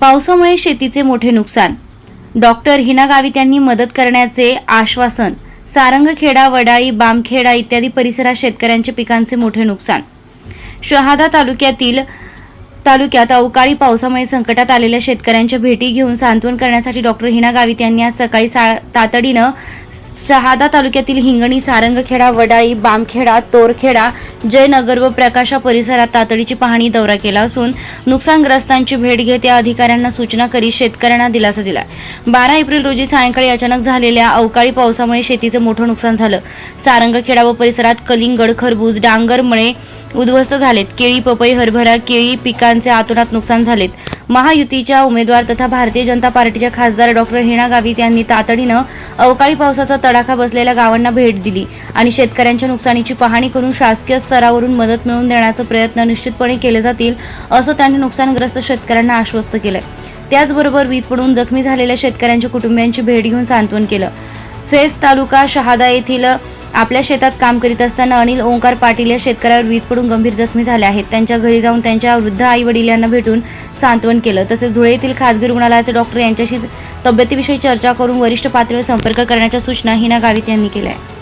पावसामुळे शेतीचे मोठे नुकसान. डॉक्टर हिना गावित यांनी मदत करण्याचे आश्वासन. सारंगखेडा वडाळी बामखेडा इत्यादी परिसरात शेतकऱ्यांच्या पिकांचे मोठे नुकसान. शहादा तालुक्यातील तालुक्यात अवकाळी पावसामुळे संकटात आलेल्या शेतकऱ्यांच्या भेटी घेऊन सांत्वन करण्यासाठी डॉक्टर हिना गावित यांनी आज सकाळी सा तातडीनं शहादा तालुक्यातील हिंगणी सारंगखेडा वडाळी बामखेडा तोरखेडा जयनगर व प्रकाशा परिसरात तातडीची पाहणी दौरा केला असून नुकसानग्रस्तांची भेट घेत या अधिकाऱ्यांना सूचना करीत शेतकऱ्यांना दिलासा दिला बारा एप्रिल रोजी सायंकाळी अचानक झालेल्या अवकाळी पावसामुळे शेतीचं मोठं नुकसान झालं. सारंगखेडा व परिसरात कलिंगड खरबूज डांगर मळे उद्ध्वस्त झालेत. केळी पपई हरभरा केळी पिकांचे आतोनात नुकसान झालेत. महायुतीच्या उमेदवार तथा भारतीय जनता पार्टीच्या खासदार डॉक्टर हिना गावित यांनी तातडीनं अवकाळी पावसाचा तडाखा बसलेल्या गावांना भेट दिली आणि शेतकऱ्यांच्या नुकसानीची पाहणी करून शासकीय स्तरावरून मदत मिळवून देण्याचा प्रयत्न निश्चितपणे केले जातील असं त्यांनी नुकसानग्रस्त शेतकऱ्यांना आश्वस्त केलंय. त्याचबरोबर वीज पडून जखमी झालेल्या शेतकऱ्यांच्या कुटुंबियांची भेट घेऊन सांत्वन केलं. फेस तालुका शहादा येथील आपल्या शेतात काम करीत असताना अनिल ओंकार पाटील या शेतकऱ्यावर वीज पडून गंभीर जखमी झाले आहेत. त्यांच्या घरी जाऊन त्यांच्या वृद्ध आई वडिलांना भेटून सांत्वन केलं. तसेच धुळे येथील खासगी रुग्णालयाचे डॉक्टर यांच्याशी तब्येतीविषयी चर्चा करून वरिष्ठ पातळीवर संपर्क करण्याच्या सूचना हिना गावित यांनी केल्या आहेत.